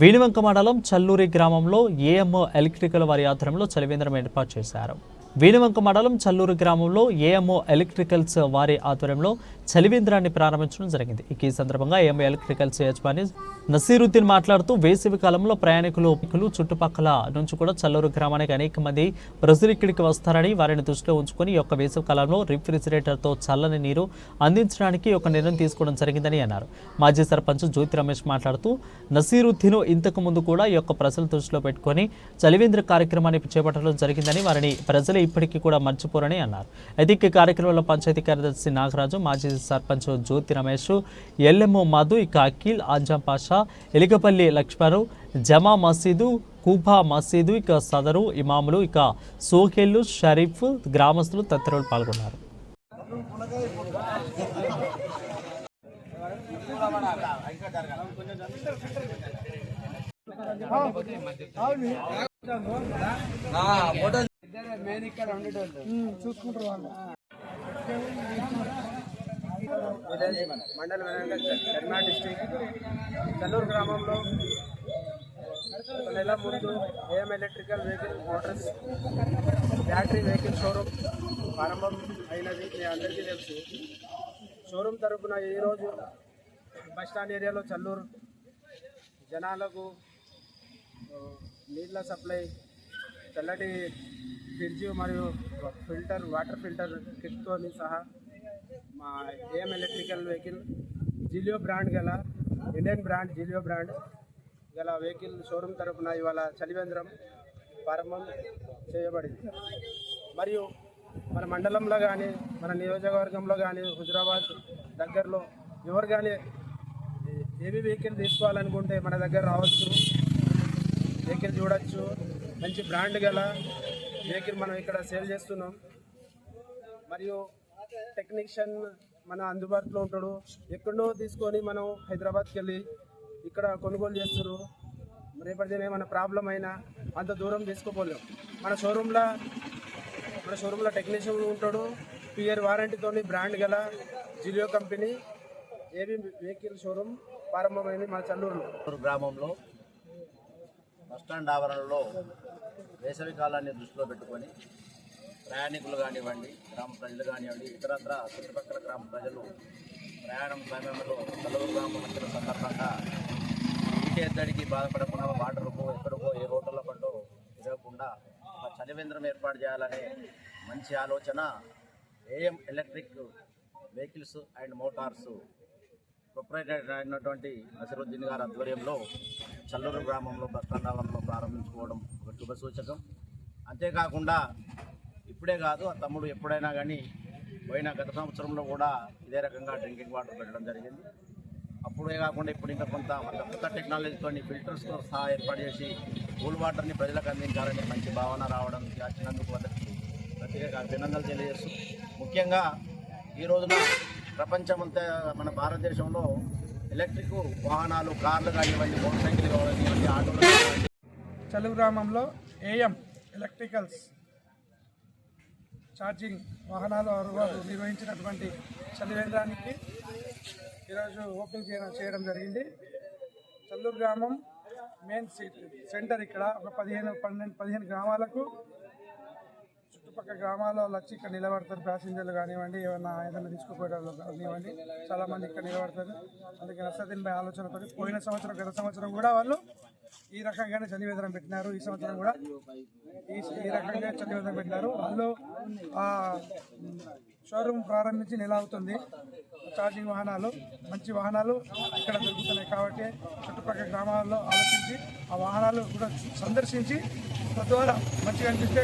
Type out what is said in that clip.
వేణువంక మండలం చల్లూరి గ్రామంలో AMO electrical వారి ఆధ్వర్యంలో చలివేంద్రం ఏర్పాటు చేశారు. వేణువంక మండలం చల్లూరు గ్రామంలో ఏఎంఓ ఎలక్ట్రికల్స్ వారి ఆధ్వర్యంలో చలివేంద్రాన్ని ప్రారంభించడం జరిగింది. ఈ సందర్భంగా ఏఎంఓ ఎలక్ట్రికల్స్ యజమాని నసీరుద్దీన్ మాట్లాడుతూ వేసవి కాలంలో ప్రయాణికులు చుట్టుపక్కల నుంచి కూడా చల్లూరు గ్రామానికి అనేక మంది ప్రజలు ఇక్కడికి వస్తారని వారిని దృష్టిలో ఉంచుకొని ఈ యొక్క వేసవి కాలంలో రిఫ్రిజిరేటర్తో చల్లని నీరు అందించడానికి ఒక నిర్ణయం తీసుకోవడం జరిగిందని అన్నారు. మాజీ సర్పంచ్ జ్యోతి రమేష్ మాట్లాడుతూ నసీరుద్దీన్ ఇంతకు ముందు కూడా ఈ యొక్క ప్రజలు దృష్టిలో పెట్టుకొని చలివేంద్ర కార్యక్రమాన్ని చేపట్టడం జరిగిందని వారిని ప్రజలు ఇప్పటికీ కూడా మర్చిపోరని అన్నారు. అయితే ఈ కార్యక్రమంలో పంచాయతీ కార్యదర్శి నాగరాజు మాజీ సర్పంచ్ జ్యోతి రమేష్ ఎల్ఎంఓ మధు ఇక అఖిల్ ఆజం పాషా ఎలిగపల్లి లక్ష్మణు జమా మసీదు కూబా మసీదు ఇక సదరు ఇమాములు ఇక సోకేళ్ళు షరీఫ్ గ్రామస్తులు తదితరులు పాల్గొన్నారు. మండల కర్నాటక డిస్టిక్ చల్లూరు గ్రామంలో నెల ముందు AM electrical vehicle motors battery vehicle showroom ప్రారంభం అయినది. మీ అందరికీ తెలుసు. షోరూమ్ తరపున ఈరోజు బస్ స్టాండ్ ఏరియాలో చల్లూరు జనాలకు నీళ్ళ సప్లై చల్లటి ఫ్రిడ్జ్ మరియు ఫిల్టర్ వాటర్ ఫిల్టర్ కిట్తో సహా మా AM electrical vehicle Zelio brand గల ఇండియన్ బ్రాండ్ జిలియో బ్రాండ్ గల వెహికల్ షోరూమ్ తరపున ఇవాళ చలివేంద్రం ప్రారంభం చేయబడింది. మరియు మన మండలంలో కానీ మన నియోజకవర్గంలో కానీ హుజరాబాద్ దగ్గరలో ఎవరు కానీ ఏవి వెహికల్ తీసుకోవాలనుకుంటే మన దగ్గర రావచ్చు. వెహికల్ చూడొచ్చు. మంచి బ్రాండ్ గల వెహికల్ మనం ఇక్కడ సేల్ చేస్తున్నాం. మరియు టెక్నీషియన్ మన అందుబాటులో ఉంటాడు. ఎక్కడో తీసుకొని మనం హైదరాబాద్కి వెళ్ళి ఇక్కడ కొనుగోలు చేస్తారు రేపటి దిన ఏమైనా ప్రాబ్లం అయినా అంత దూరం తీసుకోపోలేం. మన షోరూంలో మన షోరూంలో టెక్నీషియన్ ఉంటాడు. టూ ఇయర్ వారంటీతోని బ్రాండ్ గల Zelio company AB vehicle showroom ప్రారంభమైంది మన చల్లూరులో. గ్రామంలో బస్టాండ్ ఆవరణలో వేసవి కాలాన్ని దృష్టిలో పెట్టుకొని ప్రయాణికులు కానివ్వండి గ్రామ ప్రజలు కానివ్వండి ఇతరత్ర చుట్టుపక్కల గ్రామ ప్రజలు ప్రయాణం సమయంలో సెలవు గ్రామం సందర్భంగా ఇంటి ఎద్దడికి బాధపడకుండా వాటర్కో ఎక్కడికో ఏ రోడ్ల పంటో తిరగకుండా ఒక చలివేంద్రం ఏర్పాటు చేయాలనే మంచి ఆలోచన AM electric vehicles and motors proprietor అయినటువంటి నసరుద్దీన్ గారి ఆధ్వర్యంలో చల్లూరు గ్రామంలో బస్టాండాలంలో ప్రారంభించుకోవడం ఒక శుభ సూచకం. అంతేకాకుండా ఇప్పుడే కాదు ఆ తమ్ముడు ఎప్పుడైనా కానీ పోయిన గత సంవత్సరంలో కూడా ఇదే రకంగా డ్రింకింగ్ వాటర్ పెట్టడం జరిగింది. అప్పుడే కాకుండా ఇప్పుడు ఇంకా కొంత మన కొత్త టెక్నాలజీతో ఫిల్టర్స్తో సహా ఏర్పాటు చేసి కూల్ వాటర్ని ప్రజలకు అందించాలని మంచి భావన రావడం వచ్చినందుకు వాళ్ళకి ప్రత్యేక అభినందనలు తెలియజేస్తూ ముఖ్యంగా ఈ రోజున ప్రపంచమంతా మన భారతదేశంలో ఎలక్ట్రిక్ వాహనాలు కార్లు కానివ్వండి మోటార్ సైకిల్ కానివ్వండి ఆటోలు చలువు గ్రామంలో ఏఎం ఎలక్ట్రికల్స్ ఛార్జింగ్ వాహనాలు వారు నిర్వహించినటువంటి చలివేంద్రానికి ఈరోజు ఓపెనింగ్ చేయడం చేయడం జరిగింది. చల్లూరు గ్రామం మెయిన్ సిటీ సెంటర్ ఇక్కడ ఒక పదిహేను పన్నెండు పదిహేను గ్రామాలకు చుట్టుపక్కల గ్రామాల వాళ్ళు వచ్చి ఇక్కడ నిలబడతారు. ప్యాసింజర్లు కానివ్వండి ఏమన్నా ఏదైనా తీసుకుపోయేవాళ్ళు కానివ్వండి చాలా మంది ఇక్కడ నిలబడతారు. అందుకే నష్టదిన్ పై ఆలోచనతో పోయిన సంవత్సరం గత సంవత్సరం కూడా వాళ్ళు ఈ రకంగానే చనివేదనం పెట్టినారు. ఈ సంవత్సరం కూడా ఈ ఈ రకంగా చలివేంద్రం పెట్టినారు. వాళ్ళు ఆ షోరూమ్ ప్రారంభించి నెల అవుతుంది. ఛార్జింగ్ వాహనాలు మంచి వాహనాలు ఇక్కడ దొరుకుతున్నాయి. కాబట్టి చుట్టుపక్కల గ్రామాల్లో ఆలోచించి ఆ వాహనాలు కూడా సందర్శించి తద్వారా మంచిగా అనిపిస్తే